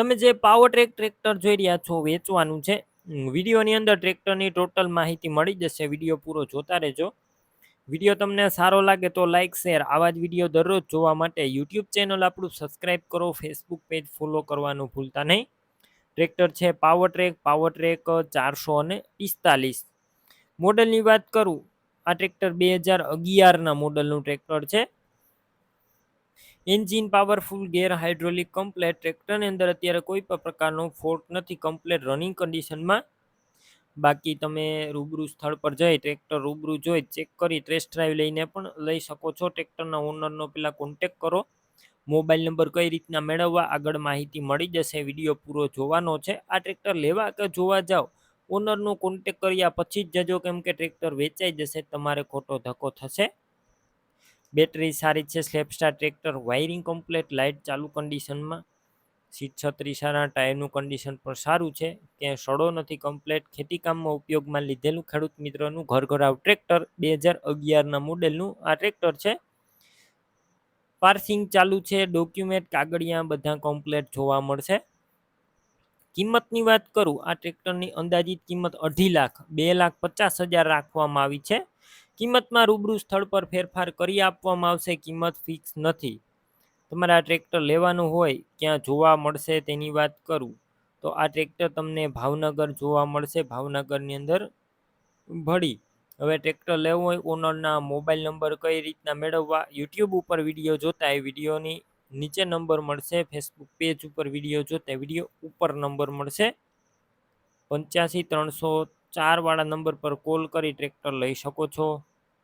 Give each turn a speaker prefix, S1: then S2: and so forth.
S1: તમે જે power track tractor જોઈ રહ્યા છો, વેચવાનું છે. વિડીયોની અંદર ટ્રેક્ટરની ટોટલ માહિતી મળી જશે. વીડિયો પૂરો જોતા રહેજો. વીડિયો તમને સારો લાગે તો લાઇક શેર આવા જ વીડિયો દરરોજ જોવા માટે યુટ્યુબ ચેનલ આપણું સબસ્ક્રાઇબ કરો ફેસબુક પેજ ફોલો કરવાનું ભૂલતા નહીં. ટ્રેક્ટર છે પાવર ટ્રેક પાવર ટ્રેક ચારસો અને પિસ્તાલીસ. મોડલની વાત કરું, આ ટ્રેક્ટર બે હજાર અગિયારના મોડલનું ટ્રેક્ટર છે. Engine powerful gear hydraulic complete ટ્રેક્ટરની અંદર અત્યારે કોઈ પણ પ્રકારનો ફોલ્ટ નથી કમ્પ્લેટ રનિંગ કન્ડિશનમાં બાકી તમે રૂબરૂ સ્થળ પર જઈ ટ્રેક્ટર રૂબરૂ જોઈ ચેક કરી ટેસ્ટ ડ્રાઈવ લઈને પણ લઈ શકો છો. ટ્રેક્ટરના ઓનરનો પહેલાં કોન્ટેક કરો. મોબાઈલ નંબર કઈ રીતના મેળવવા, આગળ માહિતી મળી જશે વીડિયો પૂરો જોવાનો છે. આ ટ્રેક્ટર લેવા કે જોવા જાઓ? ઓનરનો કોન્ટેક કર્યા પછી જ જજો, કેમ કે ટ્રેક્ટર વેચાઈ જશે, તમારે ખોટો ધક્કો થશે. બેટરી સારી છે સ્લેપસ્ટાર ટ્રેક્ટર, વાયરિંગ કમ્પ્લેટ, લાઇટ ચાલુ કન્ડિશનમાં. સીટ છત્રી ટાયરનું કન્ડિશન પણ સારું છે. ક્યાંય સડો નથી કમ્પ્લેટ. ખેતીકામમાં ઉપયોગમાં લીધેલું ખેડૂત મિત્રનું ઘર ઘરાવ ટ્રેક્ટર બે હજાર અગિયારના મોડેલનું આ ટ્રેક્ટર છે. પાર્સિંગ ચાલુ છે, ડોક્યુમેન્ટ, કાગળિયા બધા કમ્પ્લેટ જોવા મળશે. કિંમતની વાત કરું, આ ટ્રેક્ટરની અંદાજિત કિંમત અઢી લાખ, બે લાખ પચાસ હજાર રાખવામાં આવી છે. કિંમતમાં રૂબરૂ સ્થળ પર ફેરફાર કરી આપવામાં આવશે, કિંમત ફિક્સ નથી. તમારે આ ટ્રેક્ટર લેવાનું હોય, ક્યાં જોવા મળશે તેની વાત કરું. તો આ ટ્રેક્ટર તમને ભાવનગર જોવા મળશે, ભાવનગરની અંદર ભળી. હવે ટ્રેક્ટર લેવું હોય ઓનરના મોબાઈલ નંબર કઈ રીતના મેળવવા યુટ્યુબ ઉપર વીડિયો જોતા એ વિડીયોની નીચે નંબર મળશે ફેસબુક પેજ ઉપર વીડિયો જોતા વીડિયો ઉપર નંબર મળશે. પંચ્યાસી ત્રણસો ચારવાળા નંબર પર કોલ કરી ટ્રેક્ટર લઈ શકો છો.